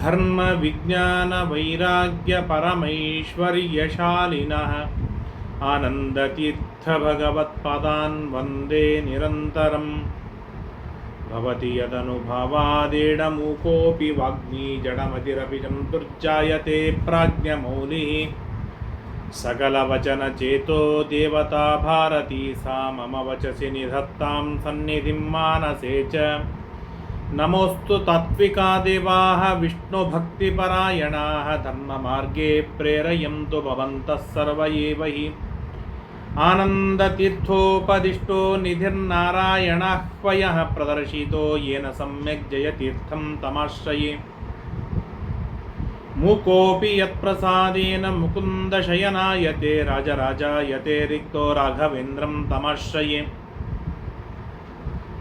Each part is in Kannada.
धर्मविज्ञानवैराग्यपरमैश्वर्यशालिनः आनन्दतीर्थभगवत्पदान् वंदे निरन्तरम् भवति यदनुभावादेडमूकोऽपि वाग्मी जडमतिरपि प्राज्ञमौलिः। सकलवचनचेतो देवता भारती सा मम वचसि निधत्तां सन्निधिं मानसे च। नमोऽस्तु तात्विका देवाः विष्णुभक्तिपरायणाः धर्ममार्गे प्रेरयन्तु भवन्तः सर्व एव हि आनन्दतीर्थोपदिष्टो निधिर्नारायणाह्वयः प्रदर्शितो येन सम्यक् जयतीर्थं तमाश्रये मूकोऽपि यत्प्रसादेन मुकुन्दशयनायते राजराजायते रिक्तो राघवेन्द्रं तमाश्रये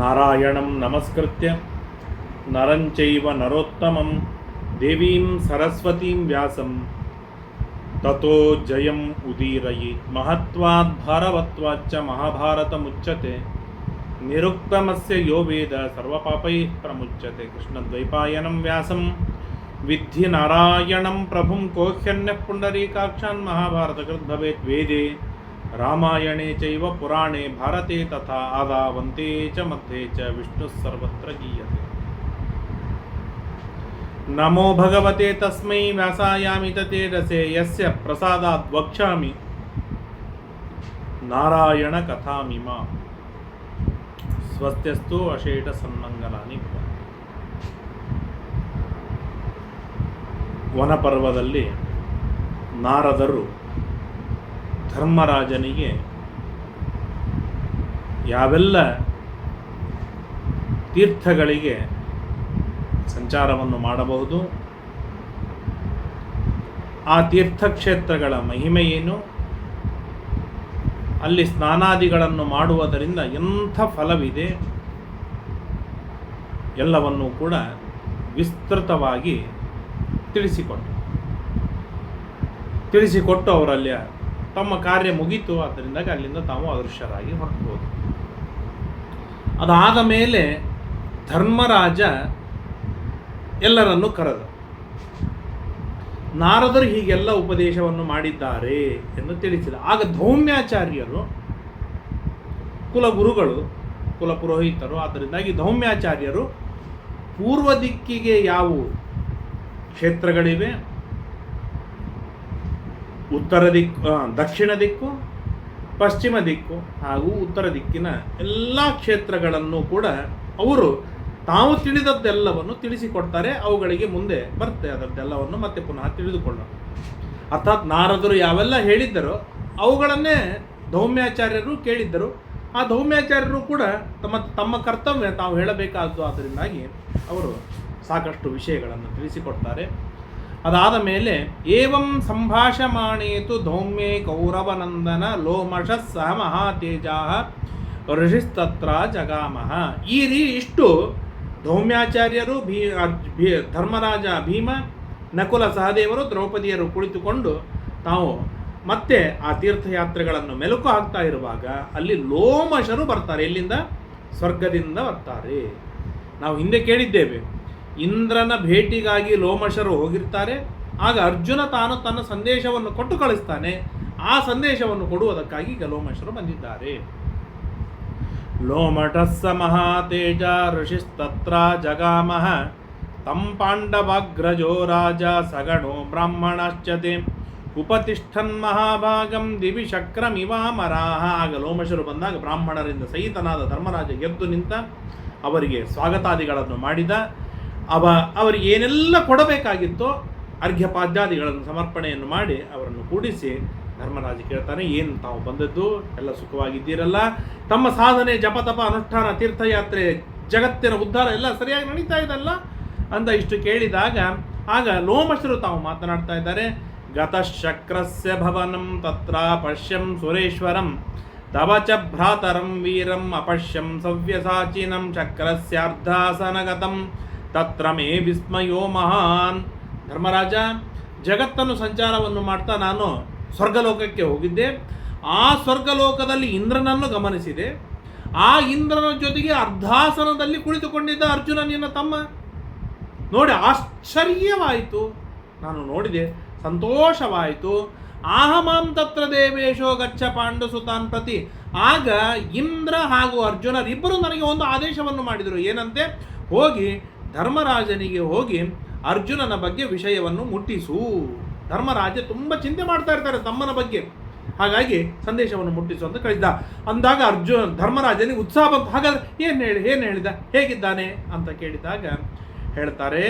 నారాయణం నమస్కృత్య నరం చైవ నరోత్తమం దేవీం సరస్వతీం వ్యాసం తతో జయం ఉదీరయి మహత్వాద్ భారవత్వాచ్చ మహాభారతముచ్యతే నిరుక్తమస్య యో వేద సర్వపాపై ప్రముచ్యతే కృష్ణద్వైపాయనం వ్యాసం విద్ధి నారాయణం ప్రభుం కోహ్యన్య పుండరీకాక్షాన్ మహాభారతకృద్భవేత్ వేదే ರಾಮಾಯಣೆ ಚೈವ ಪುರಾಣೆ ಭಾರತೆ ತಥಾ ಆದಾವಂತೆ ಚ ಮಧ್ಯೆ ಚ ವಿಷ್ಣು ಸರ್ವತ್ರ ಗೀಯತೆ ನಮೋ ಭಗವತೆ ತಸ್ಮೈ ವ್ಯಾಸಾಯಾಮಿ ತತೆ ರಸೆ ಯಸ್ಯ ಪ್ರಸಾದಾತ್ ವಕ್ಷಾಮಿ ನಾರಾಯಣ ಕಥಾಮಿಮ ಸ್ವಸ್ತ್ಯಸ್ತು ಅಶೇಟ ಸನ್ಮಂಗಲಾನಿ ವನಪರ್ವದಲ್ಲಿ ನಾರದರು ಧರ್ಮರಾಜನಿಗೆ ಯಾವೆಲ್ಲ ತೀರ್ಥಗಳಿಗೆ ಸಂಚಾರವನ್ನು ಮಾಡಬಹುದು, ಆ ತೀರ್ಥಕ್ಷೇತ್ರಗಳ ಮಹಿಮೆ ಏನು? ಅಲ್ಲಿ ಸ್ನಾನಾದಿಗಳನ್ನು ಮಾಡುವುದರಿಂದ ಎಂಥ ಫಲವಿದೆ? ಎಲ್ಲವನ್ನೂ ಕೂಡ ವಿಸ್ತೃತವಾಗಿ ತಿಳಿಸಿಕೊಟ್ಟು ತಿಳಿಸಿಕೊಟ್ಟು ಅವರಲ್ಲಿ ತಮ್ಮ ಕಾರ್ಯ ಮುಗೀತು, ಆದ್ದರಿಂದಾಗಿ ಅಲ್ಲಿಂದ ತಾವು ಅದೃಶ್ಯರಾಗಿ ಹೊರಟಬಹುದು ಅದಾದ ಮೇಲೆ ಧರ್ಮರಾಜ ಎಲ್ಲರನ್ನು ಕರೆದ. ನಾರದರು ಹೀಗೆಲ್ಲ ಉಪದೇಶವನ್ನು ಮಾಡಿದ್ದಾರೆ ಎಂದು ತಿಳಿಸಿದ. ಆಗ ಧೌಮ್ಯಾಚಾರ್ಯರು, ಕುಲಗುರುಗಳು, ಕುಲಪುರೋಹಿತರು, ಆದ್ದರಿಂದಾಗಿ ಧೌಮ್ಯಾಚಾರ್ಯರು ಪೂರ್ವ ದಿಕ್ಕಿಗೆ ಯಾವ ಕ್ಷೇತ್ರಗಳಿವೆ ಉತ್ತರ ದಿಕ್ಕು ದಕ್ಷಿಣ ದಿಕ್ಕು, ಪಶ್ಚಿಮ ದಿಕ್ಕು ಹಾಗೂ ಉತ್ತರ ದಿಕ್ಕಿನ ಎಲ್ಲ ಕ್ಷೇತ್ರಗಳನ್ನು ಕೂಡ ಅವರು ತಾವು ತಿಳಿದದ್ದೆಲ್ಲವನ್ನು ತಿಳಿಸಿಕೊಡ್ತಾರೆ. ಅವುಗಳಿಗೆ ಮುಂದೆ ಬರುತ್ತೆ ಅದರದ್ದೆಲ್ಲವನ್ನು ಮತ್ತೆ ಪುನಃ ತಿಳಿದುಕೊಳ್ಳೋಣ. ಅರ್ಥಾತ್ ನಾರದರು ಯಾವೆಲ್ಲ ಹೇಳಿದ್ದರೋ ಅವುಗಳನ್ನೇ ಧೌಮ್ಯಾಚಾರ್ಯರು ಕೇಳಿದ್ದರು. ಆ ಧೌಮ್ಯಾಚಾರ್ಯರು ಕೂಡ ತಮ್ಮ ತಮ್ಮ ಕರ್ತವ್ಯ ತಾವು ಹೇಳಬೇಕಾದ್ದು ಆದ್ದರಿಂದಾಗಿ ಅವರು ಸಾಕಷ್ಟು ವಿಷಯಗಳನ್ನು ತಿಳಿಸಿಕೊಡ್ತಾರೆ. ಅದಾದ ಮೇಲೆ ಏವಂ ಸಂಭಾಷಮಾಣೇತು ಧೌಮ್ಯೆ ಕೌರವನಂದನ ಲೋಮಶ ಸಹ ಮಹಾತೇಜಾ ಋಷಿಸ್ತತ್ರ ಜಗಾಮಹ ಈ ರೀ ಇಷ್ಟು ಧೌಮ್ಯಾಚಾರ್ಯರು, ಭೀ ಭೀ ಧರ್ಮರಾಜ ಭೀಮ, ನಕುಲ ಸಹದೇವರು, ದ್ರೌಪದಿಯರು ಕುಳಿತುಕೊಂಡು ತಾವು ಮತ್ತೆ ಆ ತೀರ್ಥಯಾತ್ರೆಗಳನ್ನು ಮೆಲುಕು ಹಾಕ್ತಾ ಇರುವಾಗ ಅಲ್ಲಿ ಲೋಮಶರು ಬರ್ತಾರೆ. ಎಲ್ಲಿಂದ? ಸ್ವರ್ಗದಿಂದ ಬರ್ತಾರೆ. ನಾವು ಹಿಂದೆ ಕೇಳಿದ್ದೇವೆ. ಇಂದ್ರನ ಭೇಟಿಗಾಗಿ ಲೋಮಶರು ಹೋಗಿರ್ತಾರೆ. ಆಗ ಅರ್ಜುನ ತಾನು ತನ್ನ ಸಂದೇಶವನ್ನು ಕೊಟ್ಟು ಕಳಿಸ್ತಾನೆ. ಆ ಸಂದೇಶವನ್ನು ಕೊಡುವುದಕ್ಕಾಗಿ ಈಗ ಲೋಮಶರು ಬಂದಿದ್ದಾರೆ. ಲೋಮಠಸ್ಸ ಮಹಾತೇಜ ಋಷಿಸ್ತತ್ರ ಜಗಾಮಹ ತಂ ಪಾಂಡವಾಗ್ರಜೋ ರಾಜ ಸಗಣೋ ಬ್ರಾಹ್ಮಣಶ್ಚತೆ. ಉಪತಿಷ್ಠನ್ ಮಹಾಭಾಗಂ ದಿವಿ ಶಕ್ರಮಿವಾಮರಾಹ ಆಗ ಲೋಮಶರು ಬಂದಾಗ ಬ್ರಾಹ್ಮಣರಿಂದ ಸಹಿತನಾದ ಧರ್ಮರಾಜ ಎದ್ದು ನಿಂತ ಅವರಿಗೆ ಸ್ವಾಗತಾದಿಗಳನ್ನು ಮಾಡಿದ. ಅವ ಅವರಿಗೆ ಏನೆಲ್ಲ ಕೊಡಬೇಕಾಗಿತ್ತೋ ಅರ್ಘ್ಯಪಾದ್ಯಾದಿಗಳನ್ನು ಸಮರ್ಪಣೆಯನ್ನು ಮಾಡಿ ಅವರನ್ನು ಕೂಡಿಸಿ ಧರ್ಮರಾಜ ಕೇಳ್ತಾನೆ, ಏನು ತಾವು ಬಂದದ್ದು? ಎಲ್ಲ ಸುಖವಾಗಿದ್ದೀರಲ್ಲ? ತಮ್ಮ ಸಾಧನೆ ಜಪತಪ ಅನುಷ್ಠಾನ, ತೀರ್ಥಯಾತ್ರೆ, ಜಗತ್ತಿನ ಉದ್ಧಾರ ಎಲ್ಲ ಸರಿಯಾಗಿ ನಡೀತಾ ಇದಲ್ಲ ಅಂತ ಇಷ್ಟು ಕೇಳಿದಾಗ ಆಗ ಲೋಮಶರು ತಾವು ಮಾತನಾಡ್ತಾ ಇದ್ದಾರೆ, ಗತಶಕ್ರಸ್ಯ ಭವನಂ ತತ್ರ ಪಶ್ಯಂ ಸುರೇಶ್ವರಂ, ತವ ಭ್ರಾತರಂ ವೀರಂ ಅಪಶ್ಯಂ ಸವ್ಯಸಾಚಿನಂ ಚಕ್ರಸ್ಯಾರ್ಧಾಸನಗತಂ ತತ್ರ ಮೇ ವಿಸ್ಮಯೋ ಮಹಾನ್. ಧರ್ಮರಾಜ, ಜಗತ್ತನ್ನು ಸಂಚಾರವನ್ನು ಮಾಡ್ತಾ ನಾನು ಸ್ವರ್ಗಲೋಕಕ್ಕೆ ಹೋಗಿದ್ದೆ. ಆ ಸ್ವರ್ಗಲೋಕದಲ್ಲಿ ಇಂದ್ರನನ್ನು ಗಮನಿಸಿದೆ. ಆ ಇಂದ್ರನ ಜೊತೆಗೆ ಅರ್ಧಾಸನದಲ್ಲಿ ಕುಳಿತುಕೊಂಡಿದ್ದ ಅರ್ಜುನ ನಿನ್ನ ತಮ್ಮ? ನೋಡಿ, ಆಶ್ಚರ್ಯವಾಯಿತು. ನಾನು ನೋಡಿದೆ, ಸಂತೋಷವಾಯಿತು. ಆಹಮಾಂ ತತ್ರ ದೇವೇಶೋ ಗಚ್ಚ ಪಾಂಡು ಸುತಾನ್ ಪ್ರತಿ. ಆಗ ಇಂದ್ರ ಹಾಗೂ ಅರ್ಜುನರಿಬ್ಬರು ನನಗೆ ಒಂದು ಆದೇಶವನ್ನು ಮಾಡಿದರು. ಏನಂತೆ? ಹೋಗಿ ಧರ್ಮರಾಜನಿಗೆ ಹೋಗಿ ಅರ್ಜುನನ ಬಗ್ಗೆ ವಿಷಯವನ್ನು ಮುಟ್ಟಿಸು. ಧರ್ಮರಾಜ ತುಂಬ ಚಿಂತೆ ಮಾಡ್ತಾ ಇರ್ತಾರೆ ತಮ್ಮನ ಬಗ್ಗೆ. ಹಾಗಾಗಿ ಸಂದೇಶವನ್ನು ಮುಟ್ಟಿಸು ಅಂತ ಕಳಿಸಿದ ಅಂದಾಗ ಅರ್ಜುನ ಧರ್ಮರಾಜನಿಗೆ ಉತ್ಸಾಹ ಬಂತು. ಹಾಗಾದ್ರೆ ಏನು ಹೇಳಿ, ಏನು ಹೇಳಿದ? ಹೇಗಿದ್ದಾನೆ ಅಂತ ಕೇಳಿದಾಗ ಹೇಳ್ತಾರೆ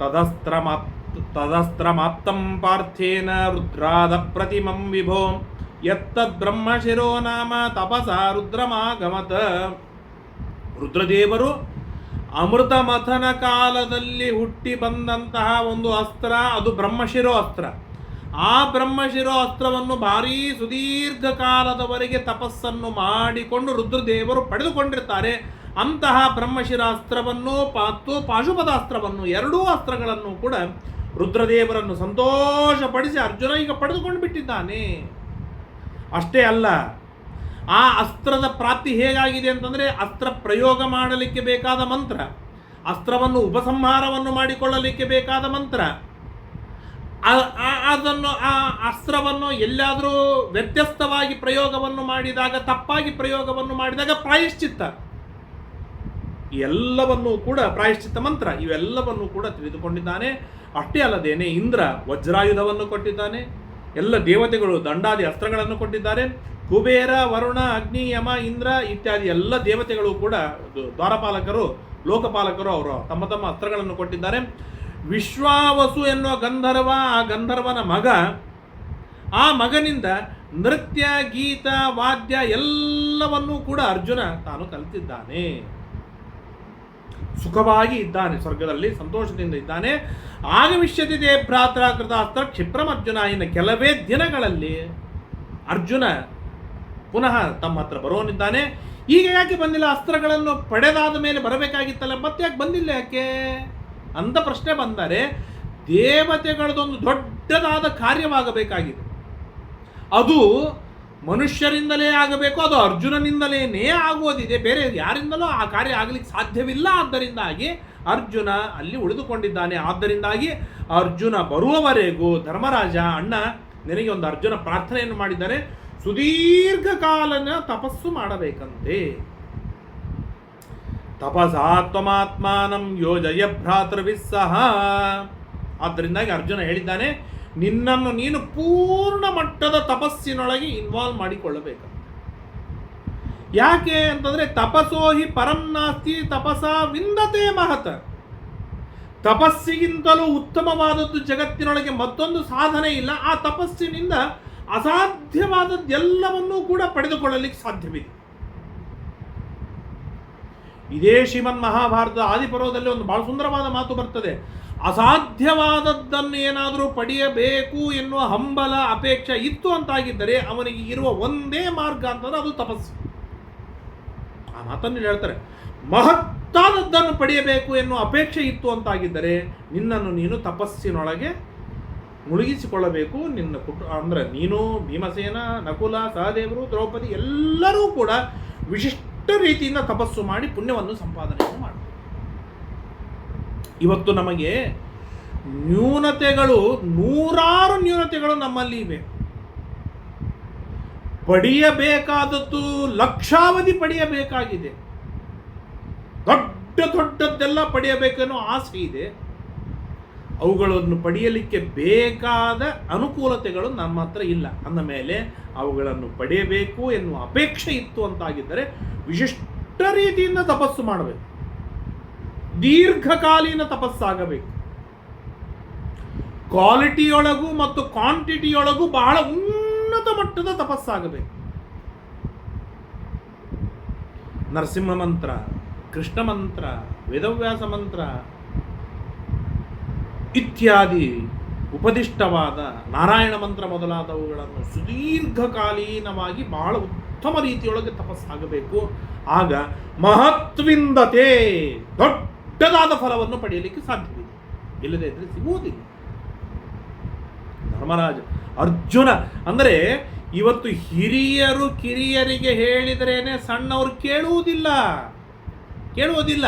ತದಸ್ತ್ರ ತದಸ್ತ್ರಮಾಪ್ ತದಸ್ತ್ರಮಾಪ್ತಂ ಪಾರ್ಥೇನ ರುದ್ರಾದ ಪ್ರತಿಮಂ ವಿಭೋ, ಯತ್ತದ್ ಬ್ರಹ್ಮಶಿರೋ ನಾಮ ತಪಸ ರುದ್ರಮಾಗಮತ. ರುದ್ರದೇವರು ಅಮೃತ ಮಥನ ಕಾಲದಲ್ಲಿ ಹುಟ್ಟಿ ಬಂದಂತಹ ಒಂದು ಅಸ್ತ್ರ, ಅದು ಬ್ರಹ್ಮಶಿರೋ ಅಸ್ತ್ರ. ಆ ಬ್ರಹ್ಮಶಿರೋ ಅಸ್ತ್ರವನ್ನು ಭಾರೀ ಸುದೀರ್ಘ ಕಾಲದವರೆಗೆ ತಪಸ್ಸನ್ನು ಮಾಡಿಕೊಂಡು ರುದ್ರದೇವರು ಪಡೆದುಕೊಂಡಿರ್ತಾರೆ. ಅಂತಹ ಬ್ರಹ್ಮಶಿರ ಅಸ್ತ್ರವನ್ನು ಮತ್ತು ಪಾಶುಪದಾಸ್ತ್ರವನ್ನು ಎರಡೂ ಅಸ್ತ್ರಗಳನ್ನು ಕೂಡ ರುದ್ರದೇವರನ್ನು ಸಂತೋಷಪಡಿಸಿ ಅರ್ಜುನ ಈಗ ಪಡೆದುಕೊಂಡು ಬಿಟ್ಟಿದ್ದಾನೆ ಅಷ್ಟೇ ಅಲ್ಲ ಆ ಅಸ್ತ್ರದ ಪ್ರಾಪ್ತಿ ಹೇಗಾಗಿದೆ ಅಂತಂದರೆ ಅಸ್ತ್ರ ಪ್ರಯೋಗ ಮಾಡಲಿಕ್ಕೆ ಬೇಕಾದ ಮಂತ್ರ, ಅಸ್ತ್ರವನ್ನು ಉಪಸಂಹಾರವನ್ನು ಮಾಡಿಕೊಳ್ಳಲಿಕ್ಕೆ ಬೇಕಾದ ಮಂತ್ರ. ಅದನ್ನು, ಆ ಅಸ್ತ್ರವನ್ನು ಎಲ್ಲಾದರೂ ವ್ಯತ್ಯಸ್ತವಾಗಿ ಪ್ರಯೋಗವನ್ನು ಮಾಡಿದಾಗ, ತಪ್ಪಾಗಿ ಪ್ರಯೋಗವನ್ನು ಮಾಡಿದಾಗ ಪ್ರಾಯಶ್ಚಿತ್ತ. ಎಲ್ಲವನ್ನೂ ಕೂಡ ಪ್ರಾಯಶ್ಚಿತ್ತ ಮಂತ್ರ, ಇವೆಲ್ಲವನ್ನು ಕೂಡ ತಿಳಿದುಕೊಂಡಿದ್ದಾನೆ. ಅಷ್ಟೇ ಅಲ್ಲದೇನೆ ಇಂದ್ರ ವಜ್ರಾಯುಧವನ್ನು ಕೊಟ್ಟಿದ್ದಾನೆ. ಎಲ್ಲ ದೇವತೆಗಳು ದಂಡಾದಿ ಅಸ್ತ್ರಗಳನ್ನು ಕೊಟ್ಟಿದ್ದಾರೆ. ಕುಬೇರ, ವರುಣ, ಅಗ್ನಿ, ಯಮ, ಇಂದ್ರ ಇತ್ಯಾದಿ ಎಲ್ಲ ದೇವತೆಗಳು ಕೂಡ ದ್ವಾರಪಾಲಕರು, ಲೋಕಪಾಲಕರು ಅವರು ತಮ್ಮ ತಮ್ಮ ಅಸ್ತ್ರಗಳನ್ನು ಕೊಟ್ಟಿದ್ದಾರೆ. ವಿಶ್ವಾವಸು ಎನ್ನುವ ಗಂಧರ್ವ, ಆ ಗಂಧರ್ವನ ಮಗ, ಆ ಮಗನಿಂದ ನೃತ್ಯ, ಗೀತ, ವಾದ್ಯ ಎಲ್ಲವನ್ನೂ ಕೂಡ ಅರ್ಜುನ ತಾನು ಕಲಿತಿದ್ದಾನೆ. ಸುಖವಾಗಿ ಇದ್ದಾನೆ, ಸ್ವರ್ಗದಲ್ಲಿ ಸಂತೋಷದಿಂದ ಇದ್ದಾನೆ. ಆಗಮಿಷ್ಯತಿ ದೇವ್ರಾತ್ರಾ ಕೃತ ಅಸ್ತ್ರ ಕ್ಷಿಪ್ರಮರ್ಜುನ ಇನ್ನು ಕೆಲವೇ ದಿನಗಳಲ್ಲಿ ಅರ್ಜುನ ಪುನಃ ತಮ್ಮ ಹತ್ರ ಬರೋನಿದ್ದಾನೆ ಈಗ ಯಾಕೆ ಬಂದಿಲ್ಲ? ಅಸ್ತ್ರಗಳನ್ನು ಪಡೆದಾದ ಮೇಲೆ ಬರಬೇಕಾಗಿತ್ತಲ್ಲ, ಮತ್ತೆ ಯಾಕೆ ಬಂದಿಲ್ಲ ಯಾಕೆ? ಅಂತ ಪ್ರಶ್ನೆ ಬಂದರೆ, ದೇವತೆಗಳದೊಂದು ದೊಡ್ಡದಾದ ಕಾರ್ಯವಾಗಬೇಕಾಗಿದೆ. ಅದು ಮನುಷ್ಯರಿಂದಲೇ ಆಗಬೇಕು, ಅದು ಅರ್ಜುನನಿಂದಲೇ ಆಗುವುದಿದೆ. ಬೇರೆ ಯಾರಿಂದಲೂ ಆ ಕಾರ್ಯ ಆಗಲಿಕ್ಕೆ ಸಾಧ್ಯವಿಲ್ಲ. ಆದ್ದರಿಂದಾಗಿ ಅರ್ಜುನ ಅಲ್ಲಿ ಉಳಿದುಕೊಂಡಿದ್ದಾನೆ. ಆದ್ದರಿಂದಾಗಿ ಅರ್ಜುನ ಬರುವವರೆಗೂ ಧರ್ಮರಾಜ ಅಣ್ಣ ನಿನಗೆ ಒಂದು ಅರ್ಜುನ ಪ್ರಾರ್ಥನೆಯನ್ನು ಮಾಡಿದ್ದಾರೆ. ಸುದೀರ್ಘ ಕಾಲನ ತಪಸ್ಸು ಮಾಡಬೇಕಂತೆ. ತಪಸಾತ್ಮಾತ್ಮಾನಂ ಯೋಜಯ ಭ್ರಾತೃವಿಸ್ಸಹ ಆದ್ದರಿಂದಾಗಿ ಅರ್ಜುನ ಹೇಳಿದ್ದಾನೆ, ನಿನ್ನನ್ನು ನೀನು ಪೂರ್ಣ ಮಟ್ಟದ ತಪಸ್ಸಿನೊಳಗೆ ಇನ್ವಾಲ್ವ್ ಮಾಡಿಕೊಳ್ಳಬೇಕು ಯಾಕೆ ಅಂತಂದ್ರೆ ತಪಸೋಹಿ ಪರಂ ನಾಸ್ತಿ ತಪಸ ವಿಂದತೆ ಮಹತ. ತಪಸ್ಸಿಗಿಂತಲೂ ಉತ್ತಮವಾದದ್ದು ಜಗತ್ತಿನೊಳಗೆ ಮತ್ತೊಂದು ಸಾಧನೆ ಇಲ್ಲ. ಆ ತಪಸ್ಸಿನಿಂದ ಅಸಾಧ್ಯವಾದದ್ದೆಲ್ಲವನ್ನೂ ಕೂಡ ಪಡೆದುಕೊಳ್ಳಲಿಕ್ಕೆ ಸಾಧ್ಯವಿದೆ. ಇದೇ ಶ್ರೀಮನ್ ಮಹಾಭಾರತದ ಆದಿಪರ್ವದಲ್ಲಿ ಒಂದು ಬಹಳ ಸುಂದರವಾದ ಮಾತು ಬರ್ತದೆ. ಅಸಾಧ್ಯವಾದದ್ದನ್ನು ಏನಾದರೂ ಪಡೆಯಬೇಕು ಎನ್ನುವ ಹಂಬಲ, ಅಪೇಕ್ಷೆ ಇತ್ತು ಅಂತಾಗಿದ್ದರೆ ಅವನಿಗೆ ಇರುವ ಒಂದೇ ಮಾರ್ಗ ಅಂತಂದ್ರೆ ಅದು ತಪಸ್ಸು. ಆ ಮಾತನ್ನು ಹೇಳ್ತಾರೆ. ಮಹತ್ತಾದದ್ದನ್ನು ಪಡೆಯಬೇಕು ಎನ್ನುವ ಅಪೇಕ್ಷೆ ಇತ್ತು ಅಂತಾಗಿದ್ದರೆ ನಿನ್ನನ್ನು ನೀನು ತಪಸ್ಸಿನೊಳಗೆ ಮುಳುಗಿಸಿಕೊಳ್ಳಬೇಕು. ನಿನ್ನ ಕುಟು, ಅಂದರೆ ನೀನು ಭೀಮಸೇನ, ನಕುಲ, ಸಹದೇವರು, ದ್ರೌಪದಿ ಎಲ್ಲರೂ ಕೂಡ ವಿಶಿಷ್ಟ ರೀತಿಯಿಂದ ತಪಸ್ಸು ಮಾಡಿ ಪುಣ್ಯವನ್ನು ಸಂಪಾದನೆಯನ್ನು ಮಾಡಬೇಕು. ಇವತ್ತು ನಮಗೆ ನ್ಯೂನತೆಗಳು, ನೂರಾರು ನ್ಯೂನತೆಗಳು ನಮ್ಮಲ್ಲಿ ಇವೆ. ಪಡೆಯಬೇಕಾದದ್ದು ಲಕ್ಷಾವಧಿ ಪಡೆಯಬೇಕಾಗಿದೆ. ದೊಡ್ಡ ದೊಡ್ಡದ್ದೆಲ್ಲ ಪಡೆಯಬೇಕನ್ನೋ ಆಸೆ ಇದೆ. ಅವುಗಳನ್ನು ಪಡೆಯಲಿಕ್ಕೆ ಬೇಕಾದ ಅನುಕೂಲತೆಗಳು ನಮ್ಮ ಹತ್ರ ಇಲ್ಲ. ಅಂದ ಮೇಲೆ ಅವುಗಳನ್ನು ಪಡೆಯಬೇಕು ಎನ್ನುವ ಅಪೇಕ್ಷೆ ಇತ್ತು ಅಂತಾಗಿದ್ದರೆ ವಿಶಿಷ್ಟ ರೀತಿಯಿಂದ ತಪಸ್ಸು ಮಾಡಬೇಕು. ದೀರ್ಘಕಾಲೀನ ತಪಸ್ಸಾಗಬೇಕು. ಕ್ವಾಲಿಟಿಯೊಳಗೂ ಮತ್ತು ಕ್ವಾಂಟಿಟಿಯೊಳಗೂ ಬಹಳ ಉನ್ನತ ಮಟ್ಟದ ತಪಸ್ಸಾಗಬೇಕು. ನರಸಿಂಹ ಮಂತ್ರ, ಕೃಷ್ಣ ಮಂತ್ರ, ವೇದವ್ಯಾಸ ಮಂತ್ರ ಇತ್ಯಾದಿ ಉಪದಿಷ್ಟವಾದ ನಾರಾಯಣ ಮಂತ್ರ ಮೊದಲಾದವುಗಳನ್ನು ಸುದೀರ್ಘಕಾಲೀನವಾಗಿ ಬಹಳ ಉತ್ತಮ ರೀತಿಯೊಳಗೆ ತಪಸ್ಸಾಗಬೇಕು. ಆಗ ಮಹತ್ವಿಂದತೆ ದೊಡ್ಡದಾದ ಫಲವನ್ನು ಪಡೆಯಲಿಕ್ಕೆ ಸಾಧ್ಯವಿದೆ. ಇಲ್ಲದೇ ಇದ್ರೆ ಸಿಗುವುದಿಲ್ಲ. ಧರ್ಮರಾಜ, ಅರ್ಜುನ ಅಂದರೆ ಇವತ್ತು ಹಿರಿಯರು ಕಿರಿಯರಿಗೆ ಹೇಳಿದ್ರೇನೆ ಸಣ್ಣವರು ಕೇಳುವುದಿಲ್ಲ. ಕೇಳುವುದಿಲ್ಲ.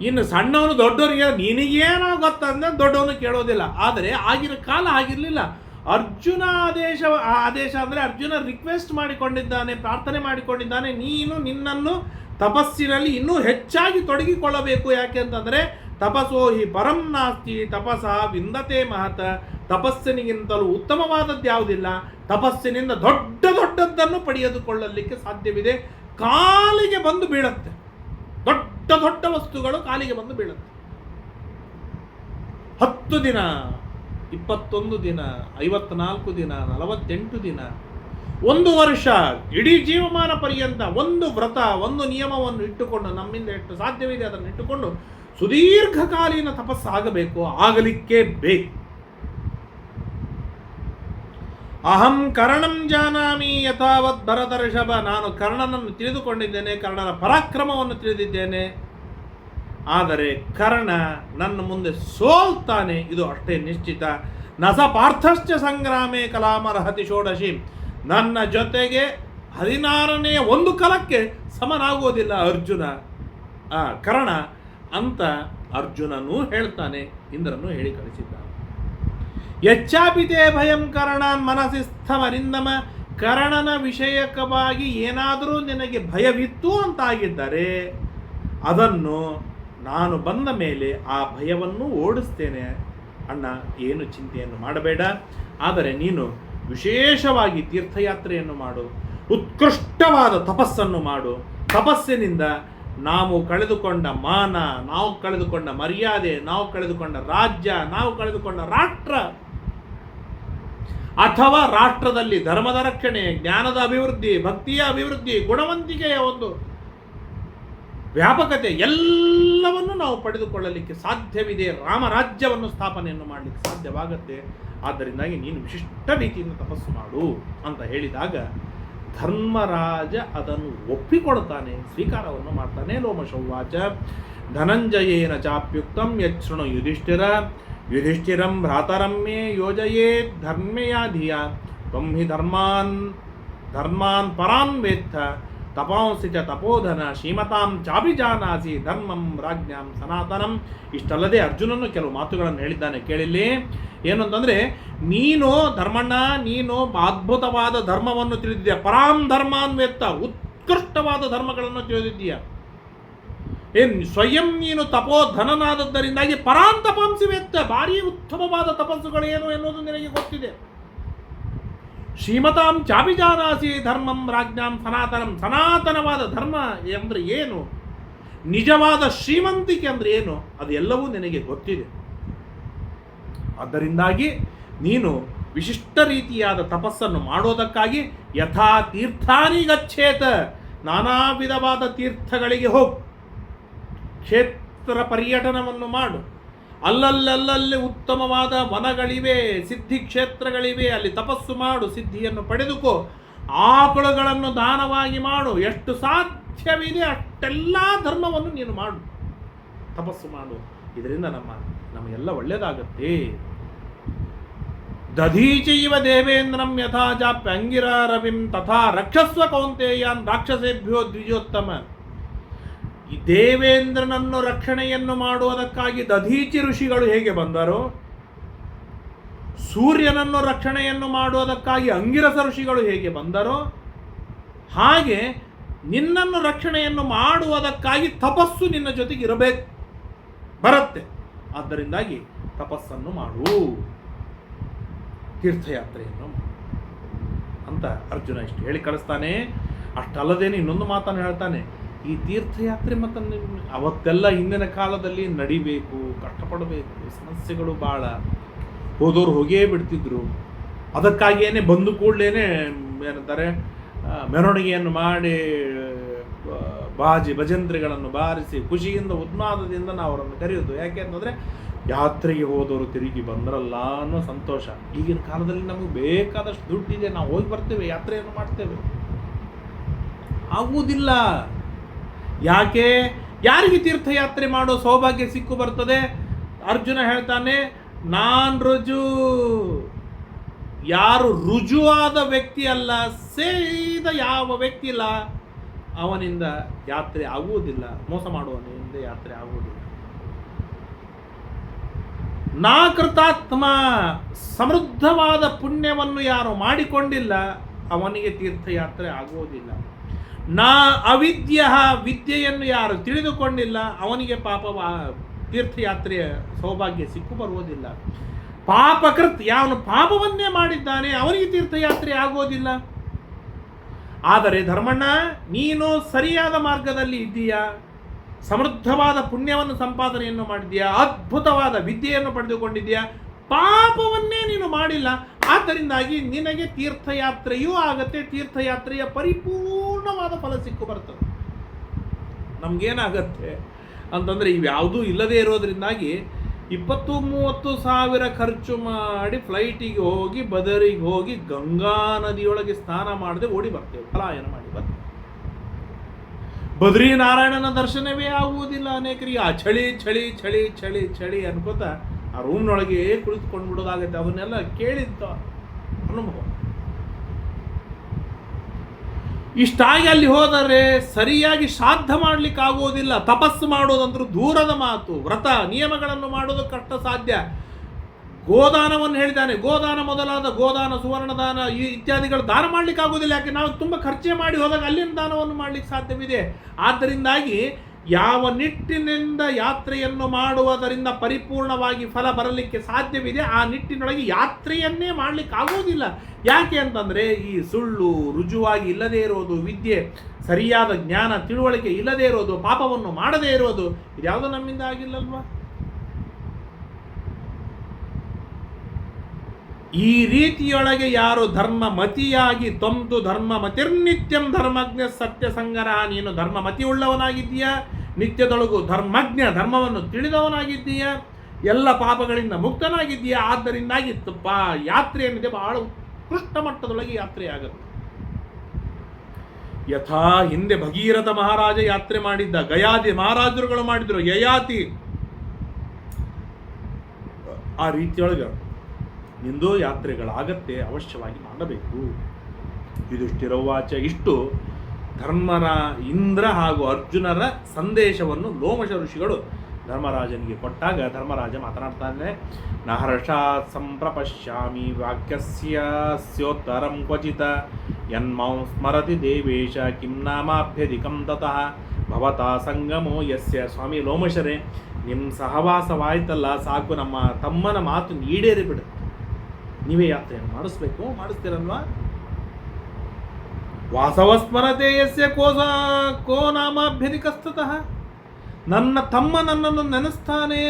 ಇನ್ನು ಸಣ್ಣವನು ದೊಡ್ಡವರಿಗೆ ನಿನಗೇನೋ ಗೊತ್ತಂದ್ರೆ ದೊಡ್ಡವನು ಕೇಳೋದಿಲ್ಲ. ಆದರೆ ಆಗಿನ ಕಾಲ ಆಗಿರಲಿಲ್ಲ. ಅರ್ಜುನ ಆದೇಶ ಆದೇಶ ಅಂದರೆ ಅರ್ಜುನ ರಿಕ್ವೆಸ್ಟ್ ಮಾಡಿಕೊಂಡಿದ್ದಾನೆ, ಪ್ರಾರ್ಥನೆ ಮಾಡಿಕೊಂಡಿದ್ದಾನೆ, ನೀನು ನಿನ್ನನ್ನು ತಪಸ್ಸಿನಲ್ಲಿ ಇನ್ನೂ ಹೆಚ್ಚಾಗಿ ತೊಡಗಿಕೊಳ್ಳಬೇಕು. ಯಾಕೆ ಅಂತಂದರೆ ತಪಸ್ಸೋ ಹಿ ಪರಂ ನಾಸ್ತಿ, ತಪಸ ವಿಂದತೆ ಮಹತ. ತಪಸ್ಸಿನಿಗಿಂತಲೂ ಉತ್ತಮವಾದದ್ದು ಯಾವುದಿಲ್ಲ. ತಪಸ್ಸಿನಿಂದ ದೊಡ್ಡ ದೊಡ್ಡದ್ದನ್ನು ಪಡೆದುಕೊಳ್ಳಲಿಕ್ಕೆ ಸಾಧ್ಯವಿದೆ. ಕಾಲಿಗೆ ಬಂದು ಬೀಳುತ್ತೆ. ದೊಡ್ಡ ದೊಡ್ಡ ವಸ್ತುಗಳು ಕಾಲಿಗೆ ಬಂದು ಬೀಳುತ್ತೆ. ಹತ್ತು ದಿನ, ಇಪ್ಪತ್ತೊಂದು ದಿನ, ಐವತ್ನಾಲ್ಕು ದಿನ, ನಲವತ್ತೆಂಟು ದಿನ, ಒಂದು ವರ್ಷ ಇಡೀ ಜೀವಮಾನ ಪರ್ಯಂತ ಒಂದು ವ್ರತ, ಒಂದು ನಿಯಮವನ್ನು ಇಟ್ಟುಕೊಂಡು ನಮ್ಮಿಂದ ಎಷ್ಟು ಸಾಧ್ಯವಿದೆ ಅದನ್ನು ಇಟ್ಟುಕೊಂಡು ಸುದೀರ್ಘಕಾಲೀನ ತಪಸ್ಸಾಗಬೇಕು, ಆಗಲಿಕ್ಕೆ ಬೇಕು. ಅಹಂ ಕರ್ಣಂ ಜಾನಾಮಿ ಯಥಾವತ್ ಭರತರ್ಷಭ. ನಾನು ಕರ್ಣನನ್ನು ತಿಳಿದುಕೊಂಡಿದ್ದೇನೆ, ಕರ್ಣನ ಪರಾಕ್ರಮವನ್ನು ತಿಳಿದಿದ್ದೇನೆ. ಆದರೆ ಕರ್ಣ ನನ್ನ ಮುಂದೆ ಸೋಲ್ತಾನೆ, ಇದು ಅಷ್ಟೇ ನಿಶ್ಚಿತ. ನಸ ಪಾರ್ಥಶ್ಚ ಸಂಗ್ರಾಮೇ ಕಲಾಮರ್ಹತಿ ಷೋಡಶಿ. ನನ್ನ ಜೊತೆಗೆ ಹದಿನಾರನೆಯ ಒಂದು ಕಲಕ್ಕೆ ಸಮನಾಗುವುದಿಲ್ಲ ಅರ್ಜುನ. ಕರ್ಣ ಅಂತ ಅರ್ಜುನನೂ ಹೇಳ್ತಾನೆ, ಇಂದ್ರನು ಹೇಳಿ ಕಳಿಸಿದ್ದಾನೆ. ಯಚ್ಚಾಪಿತೆ ಭಯಂ ಕರ್ಣ ಮನಸ್ಸಿ ಸ್ಥಮರಿಂದಮ ಕರ್ಣನ ವಿಷಯಕವಾಗಿ ಏನಾದರೂ ನಿನಗೆ ಭಯವಿತ್ತು ಅಂತಾಗಿದ್ದರೆ, ಅದನ್ನು ನಾನು ಬಂದ ಮೇಲೆ ಆ ಭಯವನ್ನು ಓಡಿಸ್ತೇನೆ. ಅಣ್ಣ, ಏನು ಚಿಂತೆಯನ್ನು ಮಾಡಬೇಡ. ಆದರೆ ನೀನು ವಿಶೇಷವಾಗಿ ತೀರ್ಥಯಾತ್ರೆಯನ್ನು ಮಾಡು. ಉತ್ಕೃಷ್ಟವಾದ ತಪಸ್ಸನ್ನು ಮಾಡು. ತಪಸ್ಸಿನಿಂದ ನಾವು ಕಳೆದುಕೊಂಡ ಮಾನ, ನಾವು ಕಳೆದುಕೊಂಡ ಮರ್ಯಾದೆ, ನಾವು ಕಳೆದುಕೊಂಡ ರಾಜ್ಯ, ನಾವು ಕಳೆದುಕೊಂಡ ರಾಷ್ಟ್ರ ಅಥವಾ ರಾಷ್ಟ್ರದಲ್ಲಿ ಧರ್ಮದ ರಕ್ಷಣೆ, ಜ್ಞಾನದ ಅಭಿವೃದ್ಧಿ, ಭಕ್ತಿಯ ಅಭಿವೃದ್ಧಿ, ಗುಣವಂತಿಕೆಯ ಒಂದು ವ್ಯಾಪಕತೆ, ಎಲ್ಲವನ್ನು ನಾವು ಪಡೆದುಕೊಳ್ಳಲಿಕ್ಕೆ ಸಾಧ್ಯವಿದೆ. ರಾಮರಾಜ್ಯವನ್ನು ಸ್ಥಾಪನೆಯನ್ನು ಮಾಡಲಿಕ್ಕೆ ಸಾಧ್ಯವಾಗುತ್ತೆ. ಆದ್ದರಿಂದಾಗಿ ನೀನು ವಿಶಿಷ್ಟ ರೀತಿಯಿಂದ ತಪಸ್ಸು ಮಾಡು ಅಂತ ಹೇಳಿದಾಗ ಧರ್ಮರಾಜ ಅದನ್ನು ಒಪ್ಪಿಕೊಳ್ತಾನೆ, ಸ್ವೀಕಾರವನ್ನು ಮಾಡ್ತಾನೆ ಲೋಮಶೌವಾಚ. ಧನಂಜಯೇನ ಚಾಪ್ಯುಕ್ತಂ ಯಚ್ಛೃಣು ಯುಧಿಷ್ಠಿರ. ಯುಧಿಷ್ಠಿರಂ ಭ್ರಾತರಂ ಮೇ ಯೋಜಯೇತ್ ಧರ್ಮೆಯಾ ಧಿಯ ತ್ವಂ ಹಿ ಧರ್ಮಾನ್ ಧರ್ಮಾನ್ ವೇತ್ಥ ತಪಾಂಸಿ ಚ ತಪೋಧನ ಶ್ರೀಮತಾಂ ಚಾಭಿಜಾನಾಸಿ ಧರ್ಮಂ ರಾಜ್ಞಾಂ ಸನಾತನಂ ಇಷ್ಟಲ್ಲದೆ ಅರ್ಜುನನು ಕೆಲವು ಮಾತುಗಳನ್ನು ಹೇಳಿದ್ದಾನೆ, ಕೇಳಿಲ್ಲಿ? ಏನು ಅಂತಂದರೆ ನೀನು ಧರ್ಮಣ್ಣ, ನೀನು ಅದ್ಭುತವಾದ ಧರ್ಮವನ್ನು ತಿಳಿದಿದ್ದೀಯ, ಪರಾಂ ಧರ್ಮಾನ್ವೇತ್ತ ಉತ್ಕೃಷ್ಟವಾದ ಧರ್ಮಗಳನ್ನು ತಿಳಿದಿದ್ದೀಯ. ಏನ್ ಸ್ವಯಂ ನೀನು ತಪೋಧನನಾದದ್ದರಿಂದಾಗಿ ಪರಾಂತಪಂಸಿವೆತ್ತ ತಪಂಸಿ ವೆತ್ತ ಭಾರಿ ಉತ್ತಮವಾದ ತಪಸ್ಸುಗಳೇನು ಎನ್ನುವುದು ನಿನಗೆ ಗೊತ್ತಿದೆ. ಶ್ರೀಮತಾಂ ಚಾಭಿಜಾನಾಸಿ ಧರ್ಮಂ ರಾಜ್ಞಾಂ ಸನಾತನಂ. ಸನಾತನವಾದ ಧರ್ಮ ಅಂದ್ರೆ ಏನು? ನಿಜವಾದ ಶ್ರೀಮಂತಿಕೆ ಅಂದ್ರೆ ಏನು? ಅದೆಲ್ಲವೂ ನಿನಗೆ ಗೊತ್ತಿದೆ. ಆದ್ದರಿಂದಾಗಿ ನೀನು ವಿಶಿಷ್ಟ ರೀತಿಯಾದ ತಪಸ್ಸನ್ನು ಮಾಡೋದಕ್ಕಾಗಿ ಯಥಾ ತೀರ್ಥಾನಿ ಗಚ್ಚೇತ ನಾನಾ ವಿಧವಾದ ತೀರ್ಥಗಳಿಗೆ ಹೋಗು. ಕ್ಷೇತ್ರ ಪರ್ಯಟನವನ್ನು ಮಾಡು. ಅಲ್ಲಲ್ಲಲ್ಲಲ್ಲಿ ಉತ್ತಮವಾದ ವನಗಳಿವೆ, ಸಿದ್ಧಿ ಕ್ಷೇತ್ರಗಳಿವೆ, ಅಲ್ಲಿ ತಪಸ್ಸು ಮಾಡು, ಸಿದ್ಧಿಯನ್ನು ಪಡೆದುಕೋ. ಆಕಳುಗಳನ್ನು ದಾನವಾಗಿ ಮಾಡು. ಎಷ್ಟು ಸಾಧ್ಯವಿದೆ ಅಷ್ಟೆಲ್ಲ ಧರ್ಮವನ್ನು ನೀನು ಮಾಡು. ತಪಸ್ಸು ಮಾಡು. ಇದರಿಂದ ನಮ್ಮ, ನಮಗೆಲ್ಲ ಒಳ್ಳೆಯದಾಗತ್ತೆ ದಧೀಚೈವ ದೇವೇಂದ್ರಂ ಯಥಾ ಜಾಪ್ಯ ಅಂಗಿರ ರವಿಂ ತಥಾ ರಕ್ಷಸ್ವ ಕೌಂತೇಯಾನ್ ರಾಕ್ಷಸೇಭ್ಯೋ ದ್ವಿಜೋತ್ತಮ. ಈ ದೇವೇಂದ್ರನನ್ನು ರಕ್ಷಣೆಯನ್ನು ಮಾಡುವುದಕ್ಕಾಗಿ ದಧೀಚಿ ಋಷಿಗಳು ಹೇಗೆ ಬಂದರೋ? ಸೂರ್ಯನನ್ನು ರಕ್ಷಣೆಯನ್ನು ಮಾಡುವುದಕ್ಕಾಗಿ ಅಂಗಿರಸ ಋಷಿಗಳು ಹೇಗೆ ಬಂದರೋ? ಹಾಗೆ ನಿನ್ನನ್ನು ರಕ್ಷಣೆಯನ್ನು ಮಾಡುವುದಕ್ಕಾಗಿ ತಪಸ್ಸು ನಿನ್ನ ಜೊತೆಗೆ ಇರಬೇಕು, ಬರುತ್ತೆ. ಆದ್ದರಿಂದಾಗಿ ತಪಸ್ಸನ್ನು ಮಾಡು, ತೀರ್ಥಯಾತ್ರೆಯನ್ನು ಅಂತ ಅರ್ಜುನ ಇಷ್ಟು ಹೇಳಿ ಕಳಿಸ್ತಾನೆ. ಅಷ್ಟಲ್ಲದೇನೆ ಇನ್ನೊಂದು ಮಾತನ್ನು ಹೇಳ್ತಾನೆ. ಈ ತೀರ್ಥಯಾತ್ರೆ ಮತ್ತು ನಿಮ್ಮ ಅವತ್ತೆಲ್ಲ ಹಿಂದಿನ ಕಾಲದಲ್ಲಿ ನಡಿಬೇಕು, ಕಷ್ಟಪಡಬೇಕು, ಸಮಸ್ಯೆಗಳು ಭಾಳ ಹೋದವ್ರು ಹೋಗೇ ಬಿಡ್ತಿದ್ರು. ಅದಕ್ಕಾಗಿಯೇ ಬಂದು ಕೂಡಲೇ ಏನಂತಾರೆ ಮೆರವಣಿಗೆಯನ್ನು ಮಾಡಿ ಬಾಜಿ ಭಜಂತ್ರಿಗಳನ್ನು ಬಾರಿಸಿ ಖುಷಿಯಿಂದ ಉನ್ಮಾದದಿಂದ ನಾವು ಅವರನ್ನು ಕರೆಯೋದು. ಯಾಕೆ ಅಂತಂದರೆ, ಯಾತ್ರೆಗೆ ಹೋದವರು ತಿರುಗಿ ಬಂದ್ರಲ್ಲ ಅನ್ನೋ ಸಂತೋಷ. ಈಗಿನ ಕಾಲದಲ್ಲಿ ನಮಗೆ ಬೇಕಾದಷ್ಟು ದುಡ್ಡಿದೆ. ನಾವು ಹೋಗಿ ಬರ್ತೇವೆ, ಯಾತ್ರೆಯನ್ನು ಮಾಡ್ತೇವೆ. ಆಗುವುದಿಲ್ಲ. ಯಾಕೆ? ಯಾರಿಗೆ ತೀರ್ಥಯಾತ್ರೆ ಮಾಡೋ ಸೌಭಾಗ್ಯ ಸಿಕ್ಕು ಬರ್ತದೆ? ಅರ್ಜುನ ಹೇಳ್ತಾನೆ, ನಾನ್ ರುಜು. ಯಾರು ರುಜುವಾದ ವ್ಯಕ್ತಿ ಅಲ್ಲ, ಸೇದ ಯಾವ ವ್ಯಕ್ತಿ ಇಲ್ಲ, ಅವನಿಂದ ಯಾತ್ರೆ ಆಗುವುದಿಲ್ಲ. ಮೋಸ ಮಾಡುವವನಿಂದ ಯಾತ್ರೆ ಆಗುವುದಿಲ್ಲ. ನಾ ಕೃತಾತ್ಮ, ಸಮೃದ್ಧವಾದ ಪುಣ್ಯವನ್ನು ಯಾರು ಮಾಡಿಕೊಂಡಿಲ್ಲ, ಅವನಿಗೆ ತೀರ್ಥಯಾತ್ರೆ ಆಗುವುದಿಲ್ಲ. ನಾ ಅವಿದ್ಯ ವಿದ್ಯೆಯನ್ನು ಯಾರು ತಿಳಿದುಕೊಂಡಿಲ್ಲ, ಅವನಿಗೆ ಪಾಪವ ತೀರ್ಥಯಾತ್ರೆಯ ಸೌಭಾಗ್ಯ ಸಿಕ್ಕು ಬರುವುದಿಲ್ಲ. ಪಾಪಕೃತ್ ಯಾವನು ಪಾಪವನ್ನೇ ಮಾಡಿದ್ದಾನೆ, ಅವನಿಗೆ ತೀರ್ಥಯಾತ್ರೆ ಆಗೋದಿಲ್ಲ ಆದರೆ ಧರ್ಮಣ್ಣ, ನೀನು ಸರಿಯಾದ ಮಾರ್ಗದಲ್ಲಿ ಇದ್ದೀಯಾ? ಸಮೃದ್ಧವಾದ ಪುಣ್ಯವನ್ನು ಸಂಪಾದನೆಯನ್ನು ಮಾಡಿದ್ದೀಯಾ? ಅದ್ಭುತವಾದ ವಿದ್ಯೆಯನ್ನು ಪಡೆದುಕೊಂಡಿದ್ದೀಯಾ? ಪಾಪವನ್ನೇ ನೀನು ಮಾಡಿಲ್ಲ. ಆದ್ದರಿಂದಾಗಿ ನಿನಗೆ ತೀರ್ಥಯಾತ್ರೆಯೂ ಆಗತ್ತೆ, ತೀರ್ಥಯಾತ್ರೆಯ ಪರಿಪೂರ್ಣವಾದ ಫಲ ಸಿಕ್ಕು ಬರ್ತದೆ. ನಮಗೇನಾಗತ್ತೆ ಅಂತಂದರೆ ಇವ್ಯಾವುದೂ ಇಲ್ಲದೇ ಇರೋದ್ರಿಂದಾಗಿ ಇಪ್ಪತ್ತು ಮೂವತ್ತು ಸಾವಿರ ಖರ್ಚು ಮಾಡಿ ಫ್ಲೈಟಿಗೆ ಹೋಗಿ, ಬದರಿಗೆ ಹೋಗಿ, ಗಂಗಾ ನದಿಯೊಳಗೆ ಸ್ನಾನ ಮಾಡದೆ ಓಡಿ ಬರ್ತೇವೆ. ಪಲಾಯನ ಮಾಡಿ ಬರ್ತೇವೆ. ಬದ್ರಿ ನಾರಾಯಣನ ದರ್ಶನವೇ ಆಗುವುದಿಲ್ಲ ಅನೇಕರಿಗೆ. ಆ ಚಳಿ ಚಳಿ ಚಳಿ ಚಳಿ ಚಳಿ ಅನ್ಕೋತ ಆ ರೂಮ್ನೊಳಗೆ ಕುಳಿತುಕೊಂಡು ಬಿಡೋದಾಗತ್ತೆ ಅವನ್ನೆಲ್ಲ ಕೇಳಿದ್ದ ಅನುಭವ. ಇಷ್ಟಾಗಿ ಅಲ್ಲಿ ಹೋದರೆ ಸರಿಯಾಗಿ ಶ್ರಾದ್ದ ಆಗುವುದಿಲ್ಲ ತಪಸ್ಸು ಮಾಡೋದಂದ್ರೂ ದೂರದ ಮಾತು, ವ್ರತ, ನಿಯಮಗಳನ್ನು ಮಾಡೋದು ಕಷ್ಟ ಸಾಧ್ಯ. ಗೋದಾನವನ್ನು ಹೇಳಿದ್ದಾನೆ, ಗೋದಾನ ಮೊದಲಾದ, ಗೋದಾನ, ಸುವರ್ಣದಾನ, ಈ ಇತ್ಯಾದಿಗಳು ದಾನ ಆಗೋದಿಲ್ಲ ಯಾಕೆ? ನಾವು ತುಂಬ ಖರ್ಚೆ ಮಾಡಿ ಹೋದಾಗ ಅಲ್ಲಿನ ದಾನವನ್ನು ಮಾಡಲಿಕ್ಕೆ ಸಾಧ್ಯವಿದೆ. ಆದ್ದರಿಂದಾಗಿ ಯಾವ ನಿಟ್ಟಿನಿಂದ ಯಾತ್ರೆಯನ್ನು ಮಾಡುವುದರಿಂದ ಪರಿಪೂರ್ಣವಾಗಿ ಫಲ ಬರಲಿಕ್ಕೆ ಸಾಧ್ಯವಿದೆ, ಆ ನಿಟ್ಟಿನೊಳಗೆ ಯಾತ್ರೆಯನ್ನೇ ಮಾಡಲಿಕ್ಕೆ ಆಗೋದಿಲ್ಲ. ಯಾಕೆ ಅಂತಂದರೆ, ಈ ಸುಳ್ಳು ರುಜುವಾಗಿ ಇಲ್ಲದೇ ಇರೋದು, ವಿದ್ಯೆ, ಸರಿಯಾದ ಜ್ಞಾನ, ತಿಳುವಳಿಕೆ ಇಲ್ಲದೇ ಇರೋದು, ಪಾಪವನ್ನು ಮಾಡದೇ ಇರೋದು, ಇದ್ಯಾವುದು ನಮ್ಮಿಂದ ಆಗಿಲ್ಲಲ್ವಾ? ಈ ರೀತಿಯೊಳಗೆ ಯಾರು ಧರ್ಮ ಮತಿಯಾಗಿ ತೊಂದು ಧರ್ಮ ಮತಿರ್ನಿತ್ಯಂ ಧರ್ಮಜ್ಞ ಸತ್ಯ ಸಂಗರ ನೀನು ಧರ್ಮ ಮತಿ ಉಳ್ಳವನಾಗಿದ್ದೀಯಾ ನಿತ್ಯದೊಳಗು ಧರ್ಮಜ್ಞ ಧರ್ಮವನ್ನು ತಿಳಿದವನಾಗಿದ್ದೀಯ, ಎಲ್ಲ ಪಾಪಗಳಿಂದ ಮುಕ್ತನಾಗಿದ್ದೀಯ ಆದ್ದರಿಂದಾಗಿ ಪಾ ಯಾತ್ರೆ ಏನಿದೆ ಬಹಳ ಉತ್ಕೃಷ್ಟ ಮಟ್ಟದೊಳಗೆ ಯಾತ್ರೆ ಆಗುತ್ತೆ. ಯಥಾ ಹಿಂದೆ ಭಗೀರಥ ಮಹಾರಾಜ ಯಾತ್ರೆ ಮಾಡಿದ್ದ, ಗಯಾದಿ ಮಹಾರಾಜರುಗಳು ಮಾಡಿದ್ರು, ಯಯಾತಿ. ಆ ರೀತಿಯೊಳಗೆ ನಿಂದು ಯಾತ್ರೆಗಳಾಗತ್ತೆ ಅವಶ್ಯವಾಗಿ ಮಾಡಬೇಕು. ಯುಧಿಷ್ಠಿರವಾಚ ಇಷ್ಟು ಧರ್ಮರ ಇಂದ್ರ ಹಾಗೂ ಅರ್ಜುನರ ಸಂದೇಶವನ್ನು ಲೋಮಶ ಋಷಿಗಳು ಧರ್ಮರಾಜನಿಗೆ ಕೊಟ್ಟಾಗ ಧರ್ಮರಾಜ ಮಾತನಾಡ್ತಾನೆ, ನಹರ್ಷ ಸಂಪ್ರಪಶ್ಯಾಮಿ ವಾಕ್ಯಸ್ಯೋತ್ತರಂ ಕ್ವಚಿತ, ಯನ್ಮೌ ಸ್ಮರತಿ ದೇವೇಶ ಕಿಂ ನಾಮಾಭ್ಯಧಿಕಂ ತತಃ, ಭವತಾ ಸಂಗಮೋ ಯಸ್ಯ. ಸ್ವಾಮಿ ಲೋಮಶರೇ ನಿಮ್ಮ ಸಹವಾಸವಾಯ್ತಲ್ಲ, ಸಾಕು ನಮ್ಮ ತಮ್ಮನ ಮಾತು ನೀಡೇರಿ ಬಿಡುತ್ತೆ ನೀವೇ ಯಾತ್ರೆಯನ್ನು ಮಾಡಿಸ್ಬೇಕು. ಮಾಡಿಸ್ತೀರಲ್ವಾ? ವಾಸವ ಸ್ಮರತೆ ಯಸ್ಯ ಕೋಸ, ಕೋ ನಾಮಾಭ್ಯಧಿಕಸ್ತಃ ನನ್ನ ತಮ್ಮ ನನ್ನನ್ನು ನೆನೆಸ್ತಾನೆ.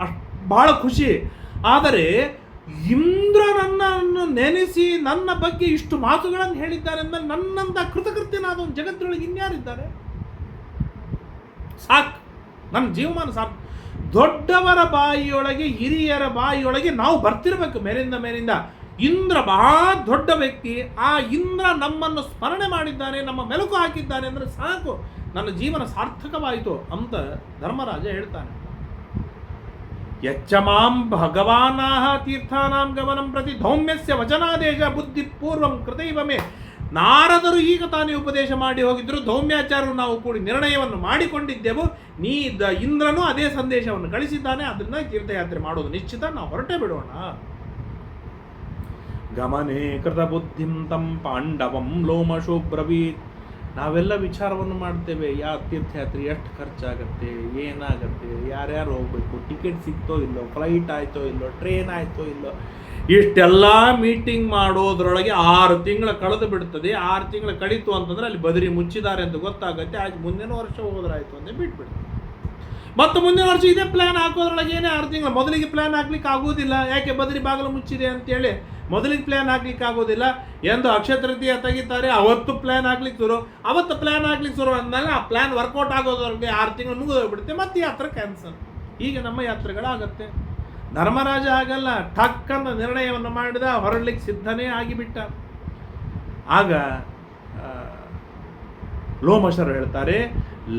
ಅಷ್ಟು ಬಹಳ ಖುಷಿ. ಆದರೆ ಇಂದ್ರ ನನ್ನನ್ನು ನೆನೆಸಿ ನನ್ನ ಬಗ್ಗೆ ಇಷ್ಟು ಮಾತುಗಳನ್ನು ಹೇಳಿದ್ದಾರೆ ಅಂದರೆ ನನ್ನಂತ ಕೃತಕೃತ್ಯನಾದ ಒಂದು ಜಗತ್ತಿನೊಳಗೆ ಇನ್ಯಾರಿದ್ದಾರೆ? ಸಾಕು. ನನ್ನ ಜೀವಮಾನ ಸಾಕು ದೊಡ್ಡವರ ಬಾಯಿಯೊಳಗೆ, ಹಿರಿಯರ ಬಾಯಿಯೊಳಗೆ ನಾವು ಬರ್ತಿರ್ಬೇಕು. ಮೇಲಿಂದ ಮೇಲಿಂದ ಇಂದ್ರ ಬಹಳ ದೊಡ್ಡ ವ್ಯಕ್ತಿ. ಆ ಇಂದ್ರ ನಮ್ಮನ್ನು ಸ್ಮರಣೆ ಮಾಡಿದ್ದಾನೆ, ನಮ್ಮ ಮೆಲುಕು ಹಾಕಿದ್ದಾನೆ ಅಂದರೆ ಸಾಕು. ನನ್ನ ಜೀವನ ಸಾರ್ಥಕವಾಯಿತು ಅಂತ ಧರ್ಮರಾಜ ಹೇಳ್ತಾನೆ. ಯಚ್ಚಮಾಂ ಭಗವಾನಾಹ ತೀರ್ಥಾನಾಂ ಗಮನಂ ಪ್ರತಿ ಧೌಮ್ಯಸ್ಯ ವಚನಾದೇಶ ಬುದ್ಧಿ ಪೂರ್ವಂ ಕೃತೈವ ಮೇ ನಾರದರು ಈಗ ತಾನೇ ಉಪದೇಶ ಮಾಡಿ ಹೋಗಿದ್ರು ಧೌಮ್ಯಾಚಾರರು ನಾವು ಕೂಡಿ ನಿರ್ಣಯವನ್ನು ಮಾಡಿಕೊಂಡಿದ್ದೆವು. ನೀ ದ ಇಂದ್ರನು ಅದೇ ಸಂದೇಶವನ್ನು ಕಳಿಸಿದ್ದಾನೆ, ಅದನ್ನ ತೀರ್ಥಯಾತ್ರೆ ಮಾಡೋದು ನಿಶ್ಚಿತ, ನಾವು ಹೊರಟೇ ಬಿಡೋಣ. ಗಮನೆ ಕೃತ ಬುದ್ಧಿಂ ತಂ ಪಾಂಡವಂ ಲೋಮ ಶುಭ್ರವೀತ್ ನಾವೆಲ್ಲ ವಿಚಾರವನ್ನು ಮಾಡ್ತೇವೆ ಯಾವ ತೀರ್ಥಯಾತ್ರೆ ಎಷ್ಟು ಖರ್ಚಾಗತ್ತೆ, ಏನಾಗತ್ತೆ, ಯಾರ್ಯಾರು ಹೋಗ್ಬೇಕು ಟಿಕೆಟ್ ಸಿಕ್ತೋ ಇಲ್ಲೋ ಫ್ಲೈಟ್ ಆಯ್ತೋ ಇಲ್ಲೋ ಟ್ರೈನ್ ಆಯ್ತೋ ಇಲ್ಲೋ ಇಷ್ಟೆಲ್ಲ ಮೀಟಿಂಗ್ ಮಾಡೋದ್ರೊಳಗೆ ಆರು ತಿಂಗಳ ಕಳೆದು ಬಿಡ್ತದೆ. ಆರು ತಿಂಗಳ ಕಳೀತು ಅಂತಂದ್ರೆ ಅಲ್ಲಿ ಬದರಿ ಮುಚ್ಚಿದ್ದಾರೆ ಅಂತ ಗೊತ್ತಾಗುತ್ತೆ. ಆಯ್ತು, ಮುಂದಿನ ವರ್ಷ ಹೋದ್ರಾಯ್ತು ಅಂತ ಬಿಟ್ಬಿಡ್ತೀವಿ ಮತ್ತು ಮುಂದಿನ ವರ್ಷ ಇದೇ ಹಾಕೋದ್ರೊಳಗೆ ಏನೇ ಆರು ತಿಂಗಳು? ಮೊದಲಿಗೆ ಪ್ಲಾನ್ ಹಾಕ್ಲಿಕ್ಕೆ ಆಗೋದಿಲ್ಲ. ಯಾಕೆ ಬದರಿ ಬಾಗಿಲು ಮುಚ್ಚಿದೆ ಅಂತೇಳಿ ಮೊದಲಿಗೆ ಪ್ಲಾನ್ ಹಾಕ್ಲಿಕ್ಕೆ ಆಗೋದಿಲ್ಲ. ಎಂದು ಅಕ್ಷಯ ತೃತೀಯ ತೆಗಿತಾರೆ. ಅವತ್ತು ಪ್ಲಾನ್ ಹಾಕ್ಲಿಕ್ಕೆ ಶುರು. ಅವತ್ತು ಪ್ಲಾನ್ ಹಾಕ್ಲಿಕ್ಕೆ ಶುರು ಅಂದಾಗ ಆ ಪ್ಲಾನ್ ವರ್ಕೌಟ್ ಆಗೋದ್ರೊಳಗೆ ಆರು ತಿಂಗಳು ಮುಗಿದೋಗ್ಬಿಡುತ್ತೆ ಮತ್ತೆ ಯಾತ್ರೆ ಕ್ಯಾನ್ಸಲ್ ಹೀಗೆ ನಮ್ಮ ಯಾತ್ರೆಗಳಾಗತ್ತೆ. ಧರ್ಮರಾಜ ಆಗಲ್ಲ ಠಕ್ಕನ್ನು ನಿರ್ಣಯವನ್ನು ಮಾಡಿದ, ಹೊರಡ್ಲಿಕ್ಕೆ ಸಿದ್ಧನೇ ಆಗಿಬಿಟ್ಟ. ಆಗ ಲೋಮಶರು ಹೇಳ್ತಾರೆ,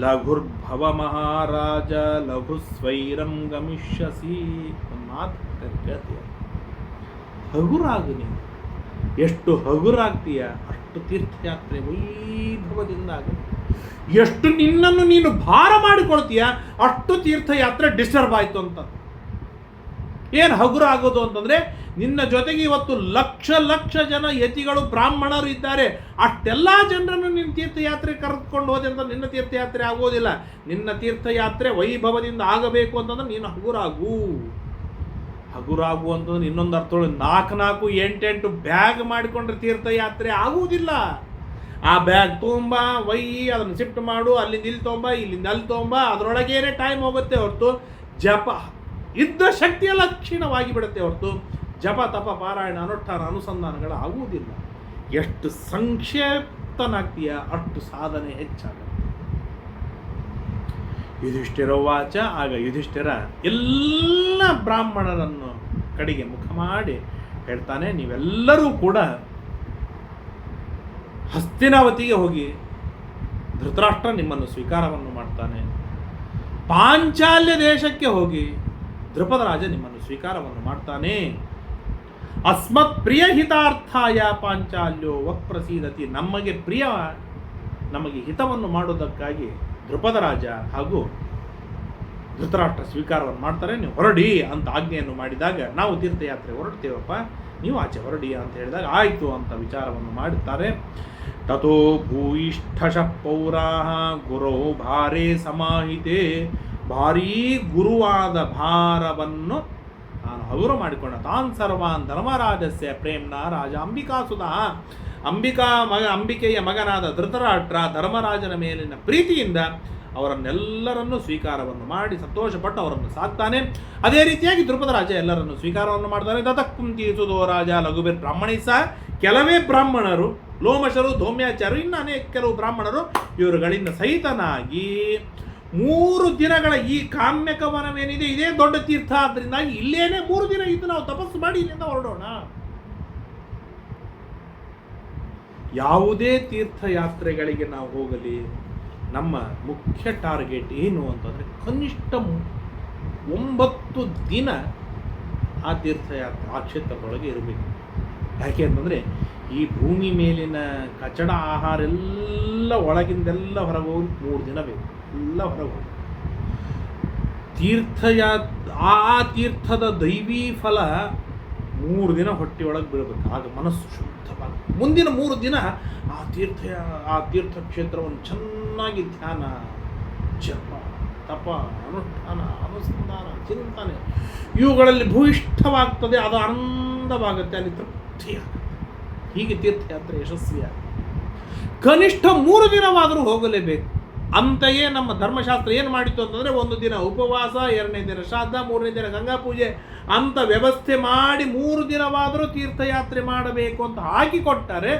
ಲಘುರ್ಭವ ಮಹಾರಾಜ, ಲಘು ಸ್ವೈರಂ ಗಮಿಷ್ಯಸಿ. ಮಾತು ಕೇಳ್ತೀಯ? ಹಗುರಾಗು ನೀನು. ಎಷ್ಟು ಹಗುರಾಗ್ತೀಯ, ಅಷ್ಟು ತೀರ್ಥಯಾತ್ರೆ ವೈಭವದಿಂದ ಆಗುತ್ತೆ ಎಷ್ಟು ನಿನ್ನನ್ನು ನೀನು ಭಾರ ಮಾಡಿಕೊಳ್ತೀಯ, ಅಷ್ಟು ತೀರ್ಥಯಾತ್ರೆ ಡಿಸ್ಟರ್ಬ್ ಆಯಿತು ಅಂತ. ಏನು ಹಗುರ ಆಗೋದು ಅಂತಂದರೆ, ನಿನ್ನ ಜೊತೆಗೆ ಇವತ್ತು ಲಕ್ಷ ಲಕ್ಷ ಜನ ಯತಿಗಳು, ಬ್ರಾಹ್ಮಣರು ಇದ್ದಾರೆ. ಅಷ್ಟೆಲ್ಲ ಜನರನ್ನು ನಿನ್ನ ತೀರ್ಥಯಾತ್ರೆ ಕರೆದುಕೊಂಡು ಹೋದೆ ಅಂತ ನಿನ್ನ ತೀರ್ಥಯಾತ್ರೆ ಆಗೋದಿಲ್ಲ. ನಿನ್ನ ತೀರ್ಥಯಾತ್ರೆ ವೈಭವದಿಂದ ಆಗಬೇಕು ಅಂತಂದ್ರೆ ನೀನು ಹಗುರಾಗು. ಹಗುರಾಗು ಅಂತಂದ್ರೆ ಇನ್ನೊಂದು ಅರ್ಥಗಳು ನಾಲ್ಕು ನಾಲ್ಕು ಎಂಟೆಂಟು ಬ್ಯಾಗ್ ಮಾಡಿಕೊಂಡ್ರೆ ತೀರ್ಥಯಾತ್ರೆ ಆಗುವುದಿಲ್ಲ. ಆ ಬ್ಯಾಗ್ ತೊಗೊಂಬ, ವೈ, ಅದನ್ನು ಶಿಫ್ಟ್ ಮಾಡು ಅಲ್ಲಿಂದ ಇಲ್ಲಿ ತೊಗೊಂಬ, ಇಲ್ಲಿಂದ ಅಲ್ಲಿ ತೊಗೊಂಬ, ಅದರೊಳಗೇನೆ ಟೈಮ್ ಹೋಗುತ್ತೆ ಹೊರತು ಜಪ ಇದ್ದ ಶಕ್ತಿಯೆಲ್ಲ ಲಕ್ಷಣವಾಗಿ ಬಿಡುತ್ತೆ ಹೊರತು ಜಪ, ತಪ, ಪಾರಾಯಣ, ಅನುಷ್ಠಾನ, ಅನುಸಂಧಾನಗಳು ಆಗುವುದಿಲ್ಲ. ಎಷ್ಟು ಸಂಕ್ಷೇಪ್ತನಾಗ್ತೀಯ, ಅಷ್ಟು ಸಾಧನೆ ಹೆಚ್ಚಾಗುತ್ತೆ. ಯುಧಿಷ್ಠಿರ ವಾಚ, ಆಗ ಯುಧಿಷ್ಠಿರ ಎಲ್ಲ ಬ್ರಾಹ್ಮಣರನ್ನು ಕಡೆಗೆ ಮುಖ ಮಾಡಿ ಹೇಳ್ತಾನೆ, ನೀವೆಲ್ಲರೂ ಕೂಡ ಹಸ್ತಿನಾವತಿಗೆ ಹೋಗಿ ಧೃತರಾಷ್ಟ್ರ ನಿಮ್ಮನ್ನು ಸ್ವೀಕಾರವನ್ನು ಮಾಡ್ತಾನೆ. ಪಾಂಚಾಲ್ಯ ದೇಶಕ್ಕೆ ಹೋಗಿ ದ್ರುಪದ ರಾಜ ನಿಮ್ಮನ್ನು ಸ್ವೀಕಾರವನ್ನು ಮಾಡ್ತಾನೆ. ಅಸ್ಮತ್ ಪ್ರಿಯ ಹಿತಾರ್ಥಾಯ ಪಾಂಚಾಲ್ಯೋ ವಕ್ಪ್ರಸೀದತಿ ನಮಗೆ ಪ್ರಿಯ, ನಮಗೆ ಹಿತವನ್ನು ಮಾಡುವುದಕ್ಕಾಗಿ ದೃಪದರಾಜ ರಾಜ ಹಾಗೂ ಧೃತರಾಷ್ಟ್ರ ಸ್ವೀಕಾರವನ್ನು ಮಾಡ್ತಾರೆ. ನೀವು ಹೊರಡಿ ಅಂತ ಆಜ್ಞೆಯನ್ನು ಮಾಡಿದಾಗ ನಾವು ತೀರ್ಥಯಾತ್ರೆ ಹೊರಡ್ತೇವಪ್ಪ, ನೀವು ಆಚೆ ಹೊರಡಿ ಅಂತ ಹೇಳಿದಾಗ ಆಯಿತು ಅಂತ ವಿಚಾರವನ್ನು ಮಾಡುತ್ತಾರೆ. ತಥೋ ಭೂಯಿಷ್ಠ ಪೌರಾಹ ಗುರೋ ಭಾರೇ ಸಮಾಹಿತೆ. ಭಾರೀ ಗುರುವಾದ ಭಾರವನ್ನು ನಾನು ಹಗುರ ಮಾಡಿಕೊಂಡ. ತಾನ್ ಸರ್ವಾನ್ ಧರ್ಮರಾಜಸ್ಯ ಪ್ರೇಮ್ನ ರಾಜ ಅಂಬಿಕಾಸುತ ಅಂಬಿಕಾ ಮಗ, ಅಂಬಿಕೆಯ ಮಗನಾದ ಧೃತರಾಟ್ರ ಧರ್ಮರಾಜನ ಮೇಲಿನ ಪ್ರೀತಿಯಿಂದ ಅವರನ್ನೆಲ್ಲರನ್ನು ಸ್ವೀಕಾರವನ್ನು ಮಾಡಿ ಸಂತೋಷಪಟ್ಟು ಅವರನ್ನು ಸಾಕ್ತಾನೆ. ಅದೇ ರೀತಿಯಾಗಿ ದ್ರುಪದ ರಾಜ ಎಲ್ಲರನ್ನು ಸ್ವೀಕಾರವನ್ನು ಮಾಡ್ತಾನೆ. ದತಕ್ಕುಂತಿ ಸುಧೋ ರಾಜ ಲಘುಬೀರ್ ಬ್ರಾಹ್ಮಣಿ ಸಹ ಕೆಲವೇ ಬ್ರಾಹ್ಮಣರು, ಲೋಮಶರು, ಧೋಮ್ಯಾಚಾರ್ಯರು, ಇನ್ನು ಅನೇಕ ಕೆಲವು ಬ್ರಾಹ್ಮಣರು ಇವರುಗಳಿಂದ ಸಹಿತನಾಗಿ ಮೂರು ದಿನಗಳ ಈ ಕಾಮ್ಯಕವನವೇನಿದೆ ಇದೇ ದೊಡ್ಡ ತೀರ್ಥ. ಆದ್ದರಿಂದ ಇಲ್ಲೇನೆ ಮೂರು ದಿನ ಇದ್ದು ನಾವು ತಪಸ್ಸು ಮಾಡಿ ಇಲ್ಲಿಂದ ಹೊರಡೋಣ. ಯಾವುದೇ ತೀರ್ಥಯಾತ್ರೆಗಳಿಗೆ ನಾವು ಹೋಗಲಿ ನಮ್ಮ ಮುಖ್ಯ ಟಾರ್ಗೆಟ್ ಏನು ಅಂತಂದರೆ ಕನಿಷ್ಠ ಒಂಬತ್ತು ದಿನ ಆ ತೀರ್ಥಯಾತ್ರೆ, ಆ ಕ್ಷೇತ್ರದೊಳಗೆ ಇರಬೇಕು. ಯಾಕೆ ಅಂತಂದರೆ ಈ ಭೂಮಿ ಮೇಲಿನ ಕಚಡ ಆಹಾರ ಎಲ್ಲ ಒಳಗಿಂದೆಲ್ಲ ಹೊರಗೆ ಹೋಗಿ ಮೂರು ದಿನ ಬೇಕು. ಎಲ್ಲ ಹೊರಗೆ ತೀರ್ಥ ತೀರ್ಥಯಾ, ಆ ತೀರ್ಥದ ದೈವೀ ಫಲ ಮೂರು ದಿನ ಹೊಟ್ಟೆಯೊಳಗೆ ಬೀಳಬೇಕು. ಆಗ ಮನಸ್ಸು ಶುದ್ಧವಾಗುತ್ತೆ. ಮುಂದಿನ ಮೂರು ದಿನ ಆ ತೀರ್ಥ ಆ ತೀರ್ಥಕ್ಷೇತ್ರವನ್ನು ಚೆನ್ನಾಗಿ ಧ್ಯಾನ, ಜಪ, ತಪ, ಅನುಷ್ಠಾನ, ಅನುಸಂಧಾನ, ಚಿಂತನೆ, ಇವುಗಳಲ್ಲಿ ಭೂಯಿಷ್ಠವಾಗ್ತದೆ. ಅದು ಆನಂದವಾಗುತ್ತೆ, ಅಲ್ಲಿ ತೃಪ್ತಿಯಾಗುತ್ತೆ ಹೀಗೆ ತೀರ್ಥಯಾತ್ರೆ ಯಶಸ್ವಿಯಾಗುತ್ತೆ. ಕನಿಷ್ಠ ಮೂರು ದಿನವಾದರೂ ಹೋಗಲೇಬೇಕು. ಅಂತೆಯೇ ನಮ್ಮ ಧರ್ಮಶಾಸ್ತ್ರ ಏನು ಮಾಡಿತ್ತು ಅಂತಂದರೆ ಒಂದು ದಿನ ಉಪವಾಸ, ಎರಡನೇ ದಿನ ಶ್ರಾದ್ದ, ಮೂರನೇ ದಿನ ಗಂಗಾ ಪೂಜೆ, ಅಂತ ವ್ಯವಸ್ಥೆ ಮಾಡಿ ಮೂರು ದಿನವಾದರೂ ತೀರ್ಥಯಾತ್ರೆ ಮಾಡಬೇಕು ಅಂತ ಹಾಕಿಕೊಟ್ಟರೆ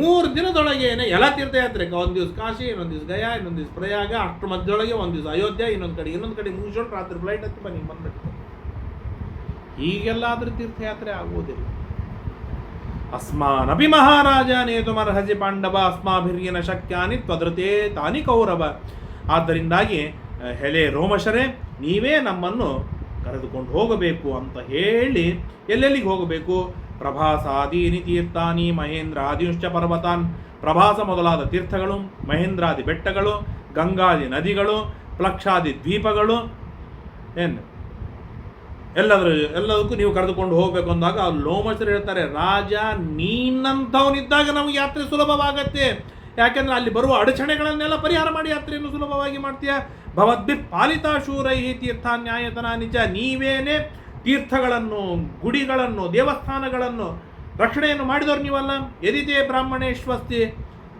ಮೂರು ದಿನದೊಳಗೇನೆ ಎಲ್ಲ ತೀರ್ಥಯಾತ್ರೆ ಒಂದು ದಿವಸ ಕಾಶಿ, ಇನ್ನೊಂದು ದಿವಸ ಗಯಾ, ಇನ್ನೊಂದು ದಿವಸ ಪ್ರಯಾಗ, ಅಷ್ಟು ಮಧ್ಯದೊಳಗೆ ಒಂದು ದಿವಸ ಅಯೋಧ್ಯೆ, ಇನ್ನೊಂದು ಕಡೆ ಇನ್ನೊಂದು ಕಡೆ ಮುಗಿಸ್ಕೊಂಡು ರಾತ್ರಿ ಫ್ಲೈಟ್ ಹತ್ತಿ ಬನ್ನಿ, ಬಂದ್ಬಿಟ್ಟು. ಹೀಗೆಲ್ಲ ಆದರೆ ತೀರ್ಥಯಾತ್ರೆ ಆಗುವುದಿಲ್ಲ ಅಸ್ಮಾನಪಿ ಮಹಾರಾಜ ನೇತುಮರ್ಹಸಿ ಪಾಂಡವ, ಅಸ್ಮಾಭಿರ್ಯನ ಶಕ್ಯಾನಿ ತ್ವದೃತೆ ತಾನಿ ಕೌರವ. ಆದ್ದರಿಂದಾಗಿ ಹೆಲೇ ರೋಮಶರೇ, ನೀವೇ ನಮ್ಮನ್ನು ಕರೆದುಕೊಂಡು ಹೋಗಬೇಕು ಅಂತ ಹೇಳಿ ಎಲ್ಲೆಲ್ಲಿಗೆ ಹೋಗಬೇಕು? ಪ್ರಭಾಸಾದೀನಿ ತೀರ್ಥಾನಿ ಮಹೇಂದ್ರ ಮಹೇಂದ್ರಾದಿಯುಶ್ಚ ಪರ್ವತಾನ್. ಪ್ರಭಾಸ ಮೊದಲಾದ ತೀರ್ಥಗಳು, ಮಹೇಂದ್ರಾದಿ ಬೆಟ್ಟಗಳು, ಗಂಗಾದಿ ನದಿಗಳು, ಪ್ಲಕ್ಷಾದಿ ದ್ವೀಪಗಳು, ಏನು? ಎಲ್ಲದ್ರ, ಎಲ್ಲದಕ್ಕೂ ನೀವು ಕರೆದುಕೊಂಡು ಹೋಗಬೇಕು ಅಂದಾಗ ಆ ಲೋಮಚರು ಹೇಳ್ತಾರೆ, ರಾಜ, ನೀನಂಥವನಿದ್ದಾಗ ನಮಗೆ ಯಾತ್ರೆ ಸುಲಭವಾಗತ್ತೆ. ಯಾಕೆಂದ್ರೆ ಅಲ್ಲಿ ಬರುವ ಅಡಚಣೆಗಳನ್ನೆಲ್ಲ ಪರಿಹಾರ ಮಾಡಿ ಯಾತ್ರೆಯನ್ನು ಸುಲಭವಾಗಿ ಮಾಡ್ತೀಯ? ಭವದ್ಭಿ ಪಾಲಿತಾ ಶೂರೈ ತೀರ್ಥ ನ್ಯಾಯತನ ನಿಜ. ನೀವೇನೇ ತೀರ್ಥಗಳನ್ನು, ಗುಡಿಗಳನ್ನು, ದೇವಸ್ಥಾನಗಳನ್ನು ರಕ್ಷಣೆಯನ್ನು ಮಾಡಿದವರು ನೀವಲ್ಲ? ಎದಿದೆ ಬ್ರಾಹ್ಮಣೇಶ್ವಸ್ತಿ?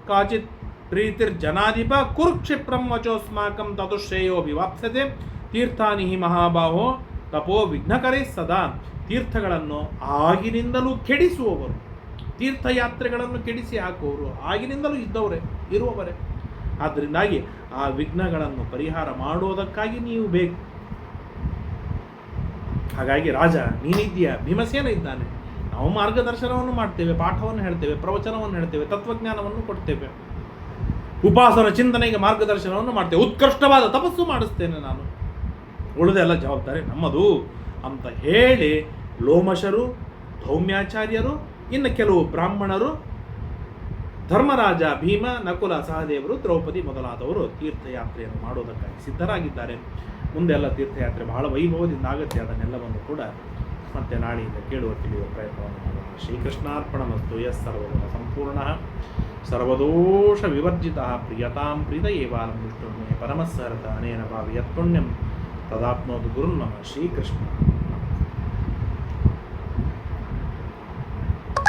ಕಾಚಿತ್ ಪ್ರೀತಿರ್ ಜನಾಧಿಪ ಕುರುಕ್ಷಿಪ್ರಂ ವಚೋಸ್ಮಾಕಂ ತದುಶ್ರೇಯೋ ವಿವಾಪ್ಸತೆ ತೀರ್ಥಾನಿಹಿ ಮಹಾಬಾಹೋ. ತಪೋ ವಿಘ್ನಕರೇ ಸದಾ ತೀರ್ಥಗಳನ್ನು ಆಗಿನಿಂದಲೂ ಕೆಡಿಸುವವರು. ತೀರ್ಥಯಾತ್ರೆಗಳನ್ನು ಕೆಡಿಸಿ ಹಾಕುವವರು ಆಗಿನಿಂದಲೂ ಇದ್ದವರೇ, ಇರುವವರೇ. ಆದ್ದರಿಂದಾಗಿ ಆ ವಿಘ್ನಗಳನ್ನು ಪರಿಹಾರ ಮಾಡುವುದಕ್ಕಾಗಿ ನೀವು ಬೇಕು. ಹಾಗಾಗಿ ರಾಜ, ನೀನಿದ್ದೀಯ? ಭೀಮಸೇನ ಇದ್ದಾನೆ. ನಾವು ಮಾರ್ಗದರ್ಶನವನ್ನು ಮಾಡ್ತೇವೆ, ಪಾಠವನ್ನು ಹೇಳ್ತೇವೆ, ಪ್ರವಚನವನ್ನು ಹೇಳ್ತೇವೆ, ತತ್ವಜ್ಞಾನವನ್ನು ಕೊಡ್ತೇವೆ. ಉಪಾಸನ ಚಿಂತನೆಗೆ ಮಾರ್ಗದರ್ಶನವನ್ನು ಮಾಡ್ತೇವೆ. ಉತ್ಕೃಷ್ಟವಾದ ತಪಸ್ಸು ಮಾಡಿಸ್ತೇನೆ ನಾನು. ಉಳಿದೆಲ್ಲ ಜವಾಬ್ದಾರಿ ನಮ್ಮದು ಅಂತ ಹೇಳಿ ಲೋಮಶರು, ಧೌಮ್ಯಾಚಾರ್ಯರು, ಇನ್ನು ಕೆಲವು ಬ್ರಾಹ್ಮಣರು, ಧರ್ಮರಾಜ ಭೀಮ, ನಕುಲ ಸಹದೇವರು, ದ್ರೌಪದಿ ಮೊದಲಾದವರು ತೀರ್ಥಯಾತ್ರೆಯನ್ನು ಮಾಡೋದಕ್ಕಾಗಿ ಸಿದ್ಧರಾಗಿದ್ದಾರೆ. ಮುಂದೆಲ್ಲ ತೀರ್ಥಯಾತ್ರೆ ಬಹಳ ವೈಭವದಿಂದ ಆಗುತ್ತೆ, ಅದನ್ನೆಲ್ಲವನ್ನು ಕೂಡ ಮತ್ತೆ ನಾಳೆಯಿಂದ ಕೇಳುವ, ತಿಳಿಯುವ ಪ್ರಯತ್ನವನ್ನು ಮಾಡೋಣ. ಶ್ರೀಕೃಷ್ಣಾರ್ಪಣ ಮತ್ತು ಎಸ್ ಸರ್ವಗುಣ ಸಂಪೂರ್ಣ. ಸರ್ವದೋಷ ವಿವರ್ಜಿತ ಪ್ರಿಯತಾಂ ಪ್ರೀತ ಏವಾಲಂ ವಿಷ್ಣು ಪರಮಸ್ಸರತ ಅನೇನ ಭಾವಿ ಯತ್ಪುಣ್ಯಂ તદાત્મોદગુરુન્મ શ્રીકૃષ્ણ